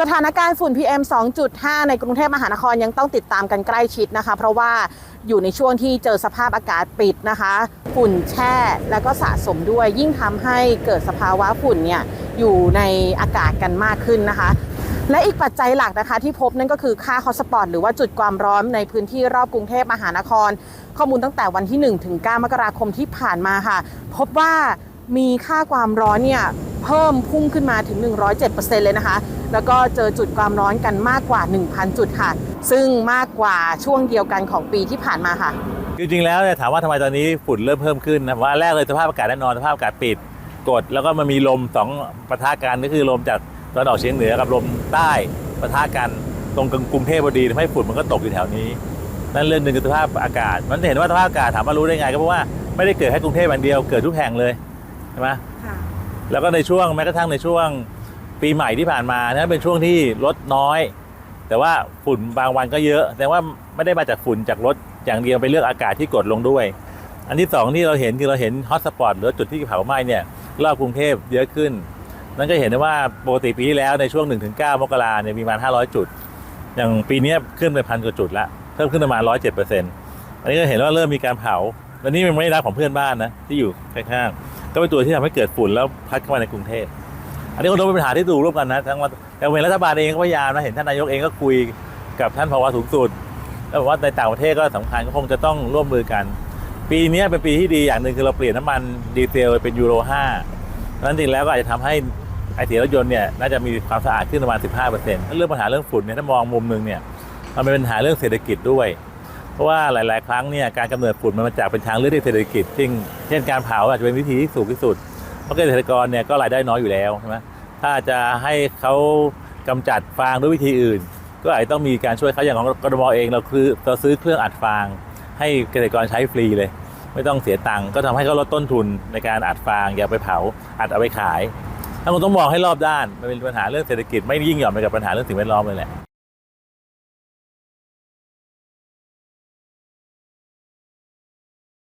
สถานการณ์ฝุ่น PM 2.5 ในกรุงเทพมหานครยังต้องติดตามกันใกล้ชิดนะคะ เพราะว่าอยู่ในช่วงที่เจอสภาพอากาศปิดนะคะ ฝุ่นแช่แล้วก็สะสมด้วย ยิ่งทำให้เกิดสภาวะฝุ่นเนี่ยอยู่ในอากาศกันมากขึ้นนะคะ และอีกปัจจัยหลักนะคะที่พบนั่นก็คือค่าฮอสปอตหรือว่าจุดความร้อนในพื้นที่รอบกรุงเทพมหานคร ข้อมูลตั้งแต่วันที่1ถึง9มกราคมที่ผ่านมาค่ะ พบว่ามีค่าความร้อนเนี่ย เพิ่มพุ่งขึ้นมาถึง 107%เลยนะคะ แล้วก็เจอจุดความร้อนกันมากกว่า 1,000 จุดค่ะ ซึ่งมากกว่าช่วงเดียวกันของปีที่ผ่านมาค่ะ จริงๆแล้วเนี่ยถามว่าทำไมตอนนี้ฝุ่นเริ่มเพิ่มขึ้นนะว่าแรกเลยสภาพอากาศแน่นอนสภาพอากาศปิดกด แล้วก็มันมีลมสองปะทะกันก็คือลมจากตะวันออกเฉียงเหนือกับลมใต้ปะทะกันตรงกรุงเทพพอดีทำให้ฝุ่นมันก็ตกอยู่แถวนี้ นั่นเรื่องหนึ่งคือสภาพอากาศ มันจะเห็นว่าสภาพอากาศถามว่ารู้ได้ไงก็เพราะว่าไม่ได้เกิดแค่กรุงเทพอย่างเดียวเกิดทุกแห่งเลยใช่ไหม แล้วก็ในช่วงแม้กระทั่งในช่วงปีใหม่ที่ผ่านมานั้นเป็นช่วงที่รถน้อย แต่ว่าฝุ่นบางวันก็เยอะ แต่ว่าไม่ได้มาจากฝุ่นจากรถอย่างเดียวไปเลือกอากาศที่กดลงด้วย อันที่สองที่เราเห็นคือเราเห็นฮอตสปอตหรือจุดที่เผาไหม้เนี่ยรอบกรุงเทพเยอะขึ้น นั่นก็เห็นได้ว่าปกติปีที่แล้วในช่วง 1-9 มกราเนี่ยมีประมาณ500 จุด อย่างปีนี้ขึ้นไปพันกว่าจุดละเพิ่มขึ้นประมาณ107เปอร์เซ็นต์อันนี้ก็เห็นว่าเริ่มมีการเผา และนี่มันไม่ได้รับของเพื่อนบ้านนะที่อยู่ข้างๆก็เป็นตัวที่ทำให้เกิดฝุ่นแล้วพัดเข้ามาในกรุงเทพอันนี้ก็ต้องเป็นปัญหาที่ดูร่วมกันนะทั้งว่าแต่เวรัฐบาลเองก็พยายามนะเห็นท่านนายกเองก็คุยกับท่านภาวะสูงสุดแล้วบอกว่าในต่างประเทศก็สำคัญก็คงจะต้องร่วมมือกัน ปีนี้เป็นปีที่ดีอย่างหนึ่งคือเราเปลี่ยนน้ำมันดีเซลเป็นยูโร5นั้นจริงแล้วก็อาจจะทำให้ไอเสียรถยนต์เนี่ยน่าจะมีความสะอาดขึ้นประมาณ 15%ถ้าเรื่องปัญหาเรื่องฝุ่นเนี่ยถ้ามองมุมหนึงเนี่ยมันเป็นปัญหาเรื่องเศรษฐกิจด้วย ราะว่าหลาย ๆ ครั้งเนี่ยการกำเนิดฝุ่นมันมาจากเป็นทางเลือกที่เศรษฐกิจซึ่งเช่นการเผาอาจจะเป็นวิธีที่สูงที่สุด เพราะเกษตรกรเนี่ยก็รายได้น้อยอยู่แล้วใช่ไหมถ้าจะให้เขากำจัดฟางด้วยวิธีอื่น ก็อาจจะต้องมีการช่วยเขาอย่างของกรมเองเราคือเราซื้อเครื่องอัดฟาง ให้เกษตรกรใช้ฟรีเลย ไม่ต้องเสียตังค์ก็ทำให้เขาลดต้นทุนในการอัดฟางอย่าไปเผาอัดเอาไปขายถ้าคุณต้องมองให้รอบด้านมันเป็นปัญหาเรื่องเศรษฐกิจไม่ยิ่งหย่อนไปกับปัญหาเรื่องสิ่งแวดล้อมเลยแหละ